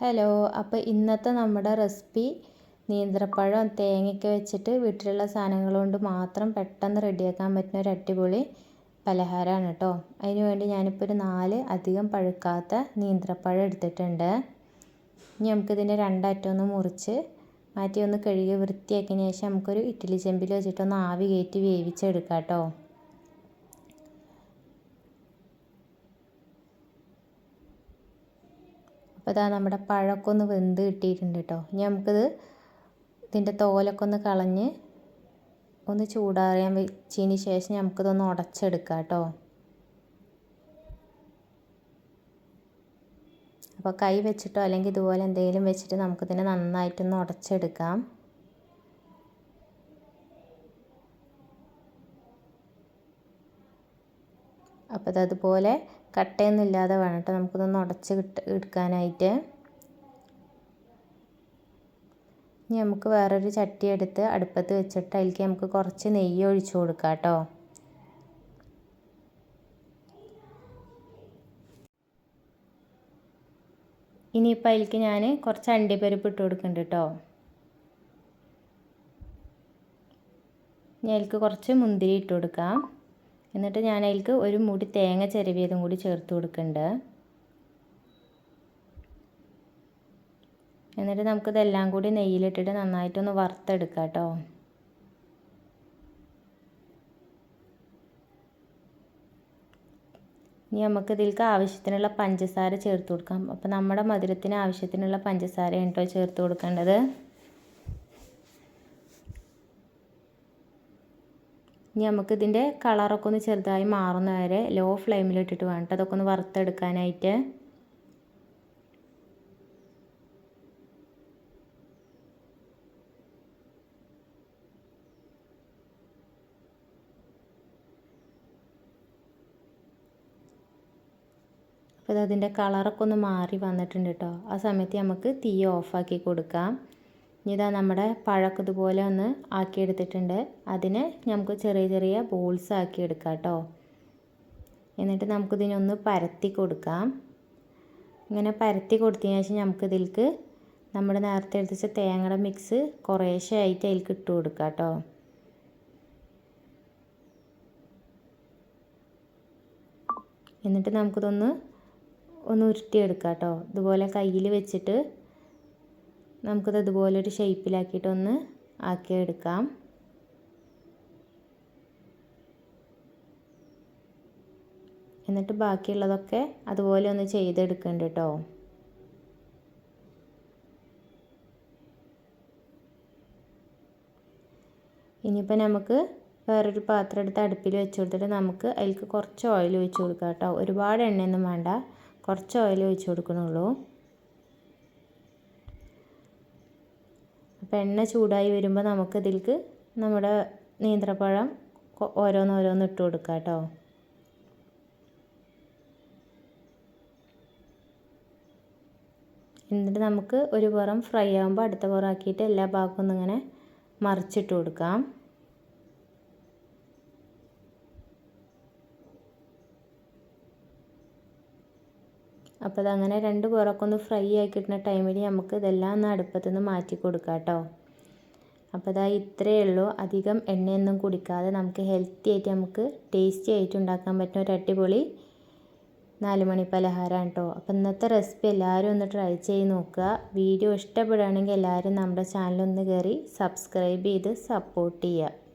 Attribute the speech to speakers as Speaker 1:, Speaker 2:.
Speaker 1: Hello അപ്പോൾ ഇന്നത്തെ നമ്മുടെ റെസിപ്പി നീന്ത്രപ്പഴം തേങ്ങയൊക്കെ വെച്ചിട്ട് വീട്ടിലുള്ള സാധനങ്ങൾ കൊണ്ട് മാത്രം പെട്ടെന്ന് റെഡിയാക്കാൻ പറ്റുന്ന ഒരു അടിപൊളി പലഹാരമാണ് കേട്ടോ. അതിന് വേണ്ടി ഞാനിപ്പോൾ ഒരു നാല് അധികം പഴുക്കാത്ത നീന്ത്രപ്പഴം എടുത്തിട്ടുണ്ട്. ഇനി നമുക്കിതിന്റെ രണ്ടറ്റം ഒന്ന് മുറിച്ച് മാറ്റി ഒന്ന് കഴുകി വൃത്തിയാക്കിയതിന് ശേഷം നമുക്കൊരു ഇഡ്ഡലി ചെമ്പിൽ വെച്ചിട്ടൊന്ന് ആവി കയറ്റി വേവിച്ചെടുക്കാം കേട്ടോ. അപ്പോൾ ഇതാ നമ്മുടെ പഴമൊക്കെ ഒന്ന് വെന്ത് കിട്ടിയിട്ടുണ്ട് കേട്ടോ ഇനി നമുക്കിത് ഇതിന്റെ തോലൊക്കെ ഒന്ന് കളഞ്ഞ് ഒന്ന് ചൂടാറിയാൻ വെച്ചതിന് ശേഷം നമുക്കിതൊന്ന് ഉടച്ചെടുക്കാം കേട്ടോ അപ്പോൾ കൈ വെച്ചിട്ടോ അല്ലെങ്കിൽ ഇതുപോലെ എന്തെങ്കിലും വെച്ചിട്ട് നമുക്കിതിനെ നന്നായിട്ടൊന്ന് ഉടച്ചെടുക്കാം. അപ്പോൾ അതുപോലെ കട്ടയൊന്നും ഇല്ലാതെ വേണം കേട്ടോ നമുക്കിതൊന്ന് ഉടച്ച് കിട്ട എടുക്കാനായിട്ട്. ഇനി നമുക്ക് വേറൊരു ചട്ടി എടുത്ത് അടുപ്പത്ത് വെച്ചിട്ട് അതിലേക്ക് നമുക്ക് കുറച്ച് നെയ്യ് ഒഴിച്ചു കൊടുക്കാം കേട്ടോ. ഇനിയിപ്പോൾ അതിലേക്ക് ഞാൻ കുറച്ച് അണ്ടിപ്പരിപ്പ് ഇട്ട് കൊടുക്കുന്നുണ്ട് കേട്ടോ. ഇനി അതിലേക്ക് കുറച്ച് മുന്തിരി ഇട്ട് കൊടുക്കാം. എന്നിട്ട് ഞാൻ അതിലേക്ക് ഒരു മുടി തേങ്ങ ചിരവിയതും കൂടി ചേർത്ത് കൊടുക്കുന്നുണ്ട് എന്നിട്ട് നമുക്കിതെല്ലാം കൂടി നെയ്യിലിട്ടിട്ട് നന്നായിട്ടൊന്ന് വറുത്തെടുക്കാം കേട്ടോ. ഇനി നമുക്ക് ഇതിലേക്ക് ആവശ്യത്തിനുള്ള പഞ്ചസാര ചേർത്ത് കൊടുക്കാം. അപ്പോൾ നമ്മുടെ മധുരത്തിന് ആവശ്യത്തിനുള്ള പഞ്ചസാര കേട്ടോ ചേർത്ത് കൊടുക്കേണ്ടത്. ഇനി നമുക്ക് ഇതിന്റെ കളറൊക്കെ ഒന്ന് ചെറുതായി മാറുന്ന വരെ ലോ ഫ്ലെയിമിലിട്ടിട്ട് വേണം അതൊക്കെ ഒന്ന് വറുത്തെടുക്കാനായിട്ട്. അപ്പോൾ അതിന്റെ കളറൊക്കെ ഒന്ന് മാറി വന്നിട്ടുണ്ട് കേട്ടോ ആ സമയത്ത് നമുക്ക് തീ ഓഫാക്കി കൊടുക്കാം. ഇതാ നമ്മുടെ പഴക്കതുപോലെ ഇതുപോലെ ഒന്ന് ആക്കിയെടുത്തിട്ടുണ്ട്. അതിനെ നമുക്ക് ചെറിയ ചെറിയ ബോൾസ് ആക്കി എടുക്കാം കേട്ടോ എന്നിട്ട് നമുക്കിതിനൊന്ന് പരത്തി കൊടുക്കാം. ഇങ്ങനെ പരത്തി കൊടുത്തതിന് ശേഷം നമുക്കിതിലേക്ക് നമ്മുടെ നേരത്തെ എടുത്തിച്ച തേങ്ങയുടെ മിക്സ് കുറേശ്ശെ ആയിട്ട് അതിലേക്ക് ഇട്ട് കൊടുക്കാം കേട്ടോ എന്നിട്ട് നമുക്കിതൊന്ന് ഒന്ന് ഉരുട്ടിയെടുക്കാം കേട്ടോ ഇതുപോലെ കയ്യിൽ വെച്ചിട്ട് നമുക്കത് ഇതുപോലെ ഒരു ഷേപ്പിലാക്കിയിട്ടൊന്ന് ആക്കിയെടുക്കാം. എന്നിട്ട് ബാക്കിയുള്ളതൊക്കെ അതുപോലെ ഒന്ന് ചെയ്തെടുക്കുന്നുണ്ട് കേട്ടോ ഇനിയിപ്പോൾ നമുക്ക് വേറൊരു പാത്രം എടുത്ത് അടുപ്പിൽ വെച്ച് കൊടുത്തിട്ട് നമുക്ക് അതിലേക്ക് കുറച്ച് ഓയിൽ ഒഴിച്ച് കൊടുക്കാം കേട്ടോ ഒരുപാട് എണ്ണയൊന്നും വേണ്ട കുറച്ച് ഓയിൽ ഒഴിച്ച് കൊടുക്കണുള്ളൂ. അപ്പോൾ എണ്ണ ചൂടായി വരുമ്പോൾ നമുക്കിതിലേക്ക് നമ്മുടെ നേന്ത്രപ്പഴം ഓരോന്നോരോന്ന് ഇട്ട് കൊടുക്കാം കേട്ടോ എന്നിട്ട് നമുക്ക് ഒരു പുറം ഫ്രൈ ആകുമ്പോൾ അടുത്ത പുറം ആക്കിയിട്ട് എല്ലാ ഭാഗവും ഒന്നിങ്ങനെ മറിച്ചിട്ട് കൊടുക്കാം. അപ്പോൾ അതങ്ങനെ രണ്ട് പുറമൊക്കെ ഒന്ന് ഫ്രൈ ആയി കിട്ടുന്ന ടൈമിൽ നമുക്ക് ഇതെല്ലാം ഒന്ന് അടുപ്പത്തു നിന്ന് മാറ്റി കൊടുക്കാം കേട്ടോ. അപ്പോൾ അതാ ഇത്രയേ ഉള്ളൂ. അധികം എണ്ണയൊന്നും കുടിക്കാതെ നമുക്ക് ഹെൽത്തി ആയിട്ട് നമുക്ക് ടേസ്റ്റി ആയിട്ട് ഉണ്ടാക്കാൻ പറ്റുന്ന ഒരു അടിപൊളി നാലുമണി പലഹാരമാണ് കേട്ടോ. അപ്പോൾ ഇന്നത്തെ റെസിപ്പി എല്ലാവരും ഒന്ന് ട്രൈ ചെയ്ത് നോക്കുക. വീഡിയോ ഇഷ്ടപ്പെടുകയാണെങ്കിൽ എല്ലാവരും നമ്മുടെ ചാനലൊന്ന് കയറി സബ്സ്ക്രൈബ് ചെയ്ത് സപ്പോർട്ട് ചെയ്യുക.